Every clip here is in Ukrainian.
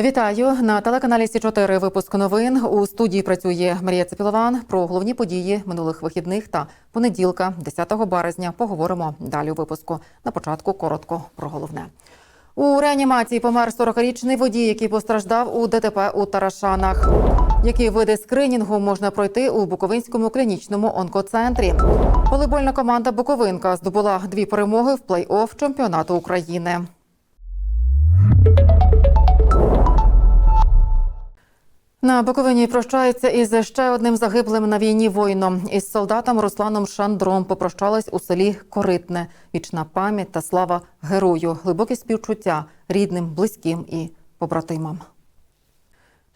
Вітаю на телеканалі Сі 4 Випуск новин у студії працює Марія Цепілован. Про головні події минулих вихідних та понеділка, 10 березня. Поговоримо далі у випуску. На початку коротко про головне. У реанімації помер 40-річний водій, який постраждав у ДТП у Тарашанах. Які види скринінгу можна пройти у Буковинському клінічному онкоцентрі? Волейбольна команда Буковинка здобула дві перемоги в плей-офф чемпіонату України. На Буковині прощаються із ще одним загиблим на війні воїном. Із солдатом Русланом Шандром попрощались у селі Коритне. Вічна пам'ять та слава герою, глибоке співчуття рідним, близьким і побратимам.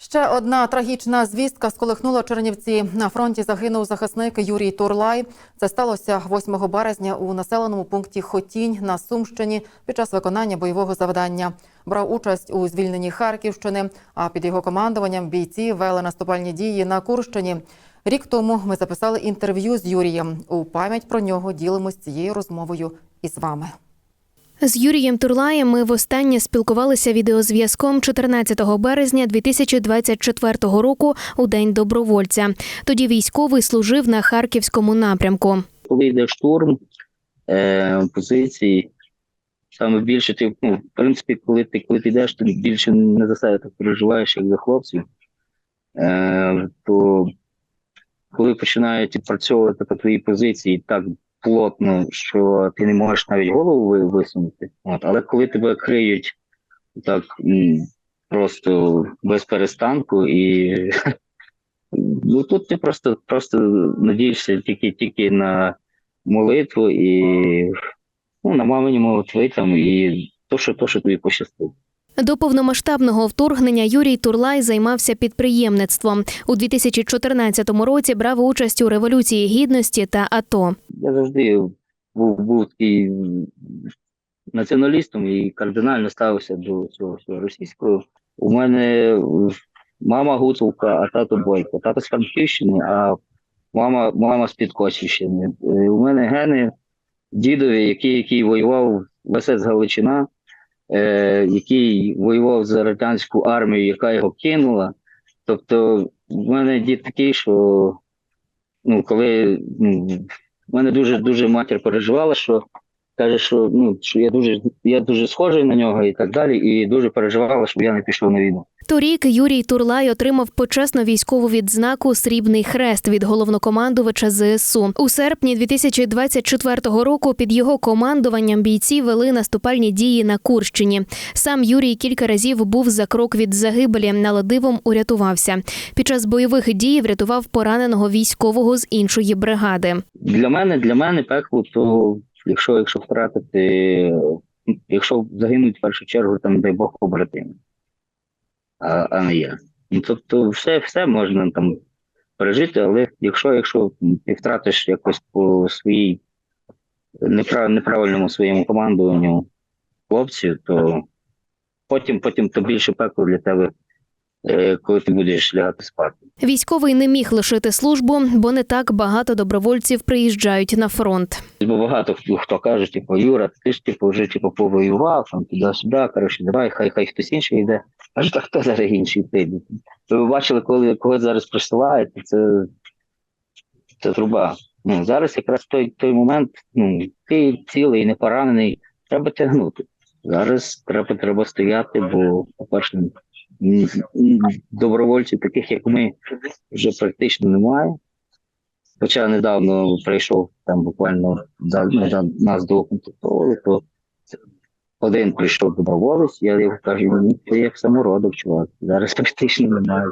Ще одна трагічна звістка сколихнула Чернівці. На фронті загинув захисник Юрій Турлай. Це сталося 8 березня у населеному пункті Хотінь на Сумщині під час виконання бойового завдання. Брав участь у звільненні Харківщини, а під його командуванням бійці вели наступальні дії на Курщині. Рік тому ми записали інтерв'ю з Юрієм. У пам'ять про нього ділимось цією розмовою із вами. З Юрієм Турлаєм ми востаннє спілкувалися відеозв'язком 14 березня 2024 року у День добровольця. Тоді військовий служив на харківському напрямку. коли йде штурм е, позиції, саме більше ти, ну, в принципі, коли ти, коли ти йдеш, ти більше не за себе так переживаєш, як за хлопців. Е, то коли починають відпрацьовувати по твоїй позиції так плотно, що ти не можеш навіть голову ви- висунути. От, але коли тебе криють так просто без перестанку і ну тут ти просто, просто надієшся тільки, тільки на молитву і ну, на мамині молитви і то, що, то, що тобі пощастило. До повномасштабного вторгнення Юрій Турлай займався підприємництвом. У 2014 році брав участь у революції гідності та АТО. Я завжди був, був такий націоналістом і кардинально ставився до цього всього російського. У мене мама гуцулка, а тато бойко. Тато з Франківщини, а мама, мама з Підкосівщини. Е, У мене гени дідові, який, який воював в СС Галичина, е, який воював за радянську армію, яка його кинула. Тобто, в мене дід такий, що ну, коли в мене дуже дуже матір переживала, що каже, що ну що я дуже я дуже схожий на нього і так далі, і дуже переживала, щоб я не пішов на війну. Торік Юрій Турлай отримав почесну військову відзнаку Срібний хрест від головнокомандувача ЗСУ. У серпні 2024 року під його командуванням бійці вели наступальні дії на Курщині. Сам Юрій кілька разів був за крок від загибелі, але дивом урятувався. Під час бойових дій врятував пораненого військового з іншої бригади. Для мене, для мене пекло, то якщо, якщо втратити, якщо загинуть в першу чергу, там дай Бог побратими, а, а не я. Ну, тобто, все, все можна там пережити, але якщо, якщо ти втратиш якось по своїй неправ, неправильному своєму командуванню хлопців, то потім, потім то більше пекло для тебе, е, коли ти будеш лягати спати. Військовий не міг лишити службу, бо не так багато добровольців приїжджають на фронт. Бо багато хто, хто каже, типу, Юра, ти ж типу вже типу повоював, там туди-сюди, коротше, давай, хай хай хтось інший йде. Аж так хто зараз інший прийде. Ви бачили, коли кого зараз присилаєте, це, це труба. Ну, зараз якраз той, той момент, ну, ти цілий, не поранений, треба тягнути. Зараз треба, треба стояти, бо, по-перше, добровольців, таких як ми, вже практично немає. Хоча недавно прийшов там буквально за, за нас двох контактували, то один прийшов доброволець, я його кажу, ну ти як самородок, чувак, зараз практично немає.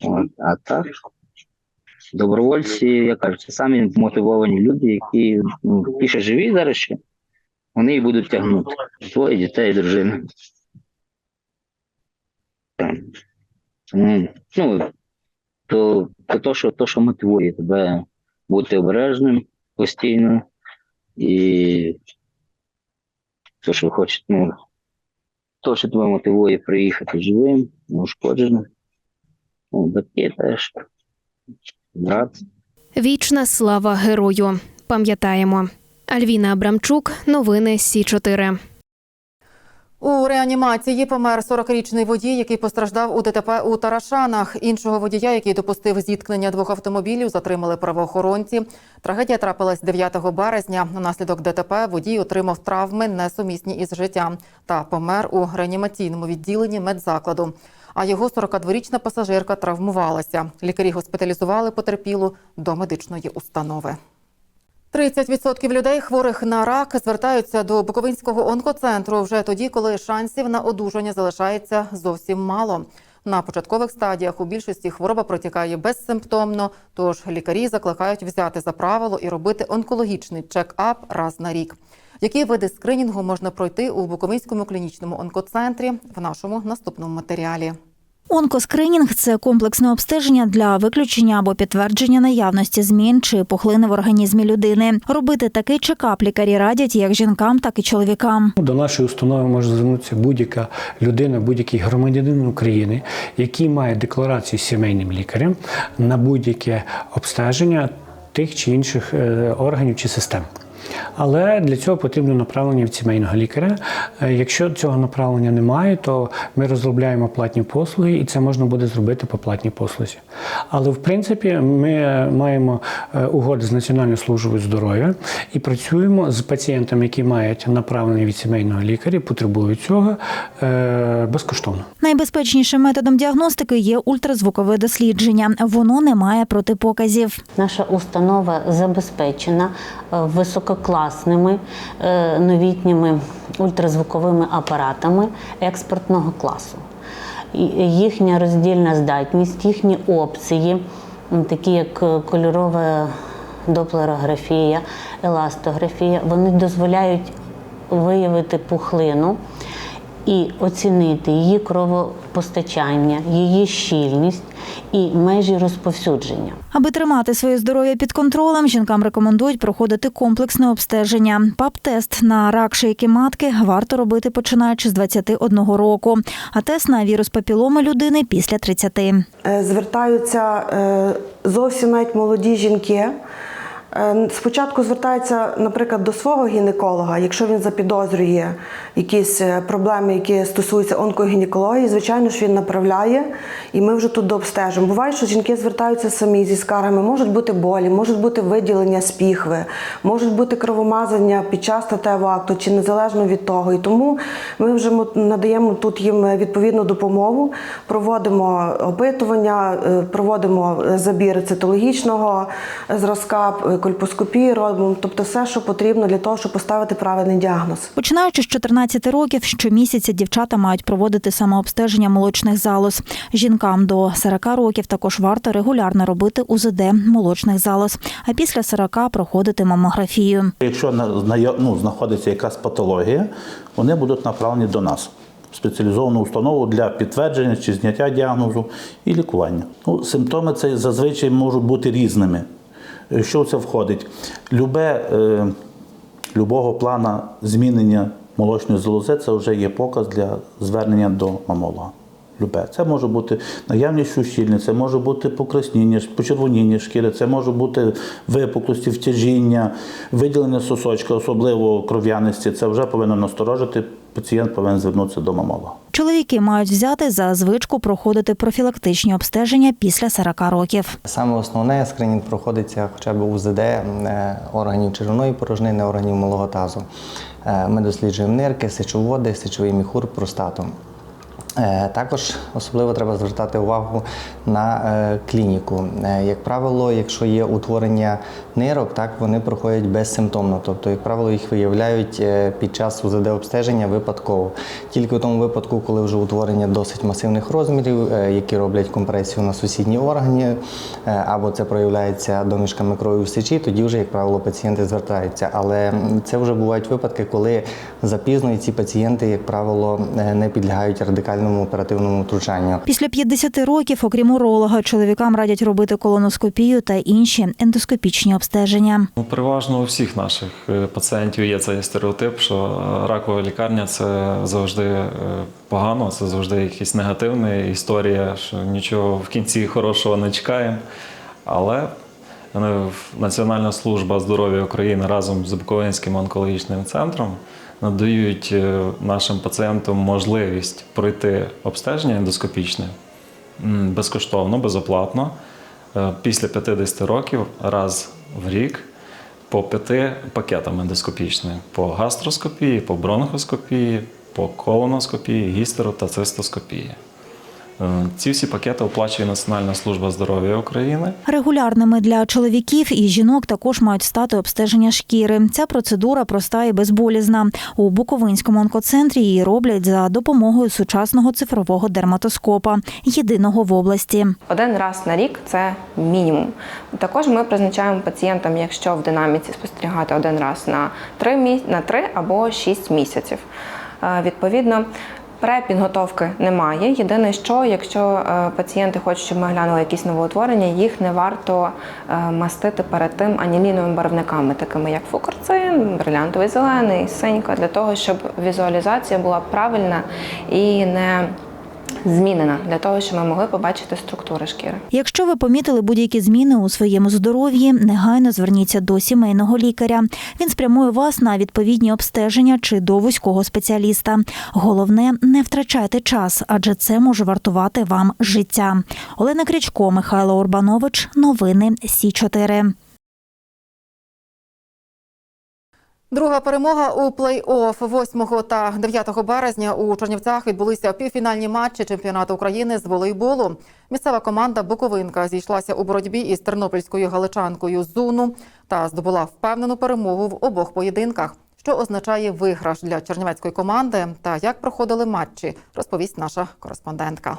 От, а так, добровольці, я кажу, це самі мотивовані люди, які ну, ті, живі зараз ще, вони і будуть тягнути. Двоє дітей, дружина. Так. Тому, Ну, то, то, то, що, то, що мотивує тебе бути обережним постійно і то, що хочете, ну, то, що тебе мотивує приїхати живим, неушкодженим. Ну, батьки теж. Брат. Вічна слава герою. Пам'ятаємо. Альвіна Абрамчук, новини Сі 4 У реанімації помер 40-річний водій, який постраждав у ДТП у Тарашанах. Іншого водія, який допустив зіткнення двох автомобілів, затримали правоохоронці. Трагедія трапилась 9 березня. Наслідок ДТП водій отримав травми, несумісні із життям, та помер у реанімаційному відділенні медзакладу. А його 42-річна пасажирка травмувалася. Лікарі госпіталізували потерпілу до медичної установи. 30% людей, хворих на рак, звертаються до Буковинського онкоцентру вже тоді, коли шансів на одужання залишається зовсім мало. На початкових стадіях у більшості хвороба протікає безсимптомно, тож лікарі закликають взяти за правило і робити онкологічний чек-ап раз на рік. Які види скринінгу можна пройти у Буковинському клінічному онкоцентрі в нашому наступному матеріалі? Онкоскринінг це комплексне обстеження для виключення або підтвердження наявності змін чи пухлини в організмі людини. Робити такий чекап лікарі радять як жінкам, так і чоловікам. До нашої установи може звернутися будь-яка людина, будь-який громадянин України, який має декларацію сімейним лікарем на будь-яке обстеження тих чи інших е, органів чи систем. Але для цього потрібно направлення від сімейного лікаря. Е, Якщо цього направлення немає, то ми розробляємо платні послуги, і це можна буде зробити по платній послузі. Але в принципі ми е, маємо е, угоди з Національною службою здоров'я і працюємо з пацієнтами, які мають направлення від сімейного лікаря, потребують цього безкоштовно. Найбезпечнішим методом діагностики є ультразвукове дослідження. Воно не має протипоказів. Наша установа забезпечена е, висококласними е, новітніми ультразвуковими апаратами експортного класу. Їхня роздільна здатність, їхні опції, такі як е, кольорова доплерографія, еластографія, вони дозволяють виявити пухлину і оцінити її кровопостачання, її щільність і межі розповсюдження. Аби тримати своє здоров'я під контролем, жінкам рекомендують проходити комплексне обстеження. ПАП-тест на рак шийки матки варто робити починаючи з 21 року, а тест на вірус папіломи людини після 30. Е, звертаються е, зовсім навіть молоді жінки. Е, Спочатку звертаються, наприклад, до свого гінеколога, якщо він запідозрює якісь е, проблеми, які стосуються онкогінекології, звичайно ж він направляє, і ми вже тут дообстежимо. Буває, що жінки звертаються самі зі скаргами, можуть бути болі, можуть бути виділення з піхви, можуть бути кровомазання під час статевого акту чи незалежно від того. І тому ми вже надаємо тут їм відповідну допомогу, проводимо опитування, е, проводимо забір цитологічного зразка, кольпоскопії робимо, тобто все, що потрібно для того, щоб поставити правильний діагноз. Починаючи з 14 років, щомісяця дівчата мають проводити самообстеження молочних залоз. Жінкам до 40 років також варто регулярно робити УЗД молочних залоз, а після 40 проходити мамографію. Якщо на- ну, знаходиться якась патологія, вони будуть направлені до нас спеціалізовану установу для підтвердження чи зняття діагнозу і лікування. Ну, симптоми це зазвичай можуть бути різними. Е, Що це входить? Любе, е, любого плана змінення молочної залози це вже є показ для звернення до мамолога. Любе. Це може бути наявність щущільні, це може бути покраснення, почервоніння шкіри, це може бути випуклості, втяжіння, виділення сосочка, особливо кров'яності. Це вже повинно насторожити. Пацієнт повинен звернутися до мамолога. Чоловіки мають взяти за звичку проходити профілактичні обстеження після 40 років. Саме основне скринінг проходиться хоча б УЗД е, органів червоної порожнини, органів малого тазу. Е, Ми досліджуємо нирки, сечоводи, сечовий міхур, простату. Е, Також особливо треба звертати увагу на е, клініку. Е, Як правило, якщо є утворення нирок, так вони проходять безсимптомно. Тобто, як правило, їх виявляють під час УЗД обстеження випадково. Тільки в тому випадку, коли вже утворення досить масивних розмірів, які роблять компресію на сусідні органи, або це проявляється домішками крові в сечі, тоді вже, як правило, пацієнти звертаються. Але це вже бувають випадки, коли запізно і ці пацієнти, як правило, не підлягають радикальному оперативному втручанню. Після 50 років, окрім уролога, чоловікам радять робити колоноскопію та інші ендоскопічні обстеження. Ну, переважно у всіх наших е, пацієнтів є цей стереотип, що ракова лікарня це завжди е, погано, це завжди якась негативна історія, що нічого в кінці хорошого не чекаємо. Але е, Національна служба здоров'я України разом з Буковинським онкологічним центром надають е, нашим пацієнтам можливість пройти обстеження ендоскопічне безкоштовно, безоплатно е, після 50 років раз в рік по п'яти пакетам ендоскопічним: по гастроскопії, по бронхоскопії, по колоноскопії, гістеро та цистоскопії. Е, Ці всі пакети оплачує Національна служба здоров'я України. Регулярними для чоловіків і жінок також мають стати обстеження шкіри. Ця процедура проста і безболізна. У Буковинському онкоцентрі її роблять за допомогою сучасного цифрового дерматоскопа, єдиного в області. Один раз на рік це мінімум. Також ми призначаємо пацієнтам, якщо в динаміці спостерігати один раз на 3, міс... на 3 або 6 місяців. Е, Відповідно, Препідготовки немає. Єдине, що якщо е, пацієнти хочуть, щоб ми глянули якісь новоутворення, їх не варто е, мастити перед тим аніліновими барвниками, такими як фукарцин, брилянтовий зелений, синька, для того, щоб візуалізація була правильна і не змінена, для того, щоб ми могли побачити структури шкіри. Якщо ви помітили будь-які зміни у своєму здоров'ї, негайно зверніться до сімейного лікаря. Він спрямує вас на відповідні обстеження чи до вузького спеціаліста. Головне, не втрачайте час, адже це може вартувати вам життя. Олена Крячко, Михайло Урбанович. Новини Сі 4 Друга перемога у плей-офф 8 та 9 березня у Чернівцях відбулися півфінальні матчі чемпіонату України з волейболу. Місцева команда Буковинка зійшлася у боротьбі із тернопільською галичанкою Зуну та здобула впевнену перемогу в обох поєдинках. Що означає виграш для чернівецької команди та як проходили матчі, розповість наша кореспондентка.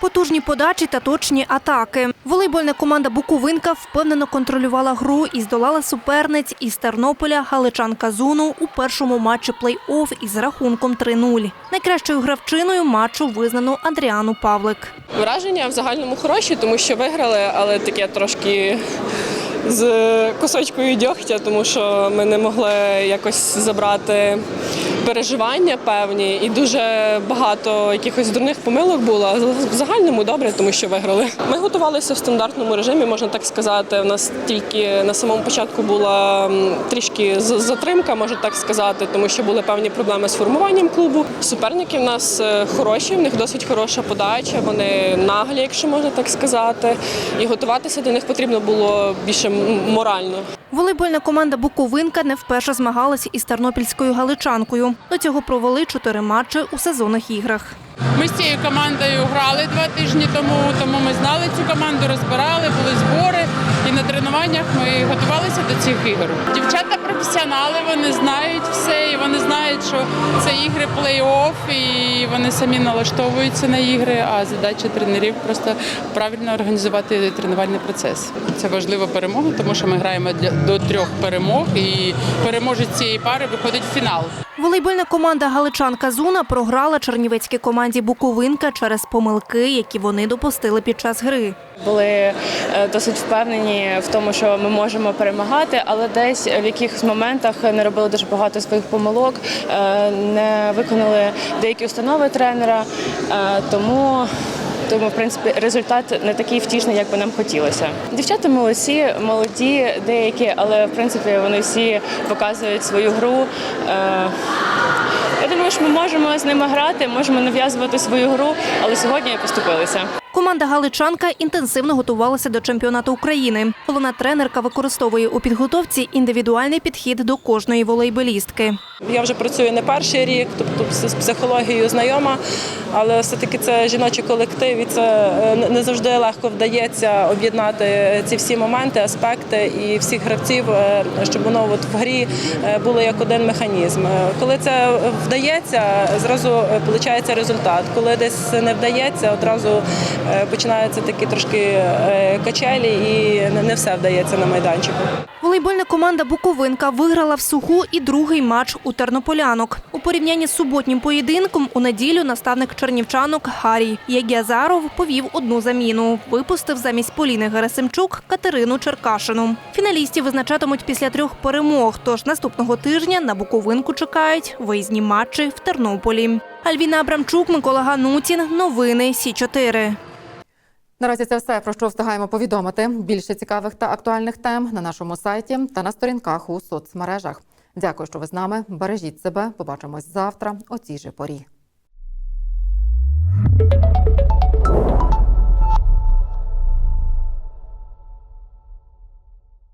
Потужні подачі та точні атаки. Волейбольна команда Буковинка впевнено контролювала гру і здолала суперниць із Тернополя Галичанка Зуну у першому матчі плей-офф із рахунком 3-0. Найкращою гравчиною матчу визнано Андріану Павлик. Враження в загальному хороші, тому що виграли, але таке трошки з кусочкою дьогтя, тому що ми не могли якось забрати переживання певні, і дуже багато якихось дурних помилок було. В загальному добре, тому що виграли. Ми готувалися в стандартному режимі, можна так сказати. У нас тільки на самому початку була трішки затримка, можна так сказати, тому що були певні проблеми з формуванням клубу. Суперники в нас е, хороші, в них досить хороша подача, вони наглі, якщо можна так сказати. І готуватися до них потрібно було більше морально. Волейбольна команда Буковинка не вперше змагалась із тернопільською галичанкою. До цього провели чотири матчі у сезонних іграх. Ми з цією командою грали два тижні тому, тому ми знали цю команду, розбирали, були збори. І на тренуваннях ми готувалися до цих ігор. Дівчата професіонали, вони знають все, і вони знають, що це ігри плей-офф, і вони самі налаштовуються на ігри. А задача тренерів просто правильно організувати тренувальний процес. Це важлива перемога, тому що ми граємо до трьох перемог, і переможець цієї пари виходить в фінал. Волейбольна команда Галичанка Зуна програла чернівецькій команді Буковинка через помилки, які вони допустили під час гри. були е, досить впевнені в тому, що ми можемо перемагати, але десь в якихось моментах не робили дуже багато своїх помилок, е, не виконали деякі установи тренера. Е, Тому тому, в принципі, результат не такий втішний, як би нам хотілося. Дівчата молодці, молоді, деякі, але в принципі вони всі показують свою гру. Е, Я думаю, що ми можемо з ними грати, можемо нав'язувати свою гру, але сьогодні поступилися. Команда Галичанка інтенсивно готувалася до чемпіонату України. Головна тренерка використовує у підготовці індивідуальний підхід до кожної волейболістки. Я вже працюю не перший рік, тобто з психологією знайома, але все-таки це жіночий колектив, і це е, не завжди легко вдається об'єднати ці всі моменти, аспекти і всіх гравців, е, щоб воно от в грі е, було як один механізм. Коли це вдається, зразу виходить результат. Коли десь не вдається, одразу починаються такі трошки е, качелі, і не- не все вдається на майданчику. Волейбольна команда Буковинка виграла в суху і другий матч у тернополянок. У порівнянні з суботнім поєдинком у неділю наставник чернівчанок Харій Ягязаров повів одну заміну. Випустив замість Поліни Герасимчук Катерину Черкашину. Фіналістів визначатимуть після трьох перемог. Тож наступного тижня на Буковинку чекають виїзні матчі в Тернополі. Альвіна Абрамчук, Микола Ганутін. Новини Сі 4 Наразі це все про що встигаємо повідомити. Більше цікавих та актуальних тем на нашому сайті та на сторінках у соцмережах. Дякую, що ви з нами. Бережіть себе. Побачимось завтра о цій же порі.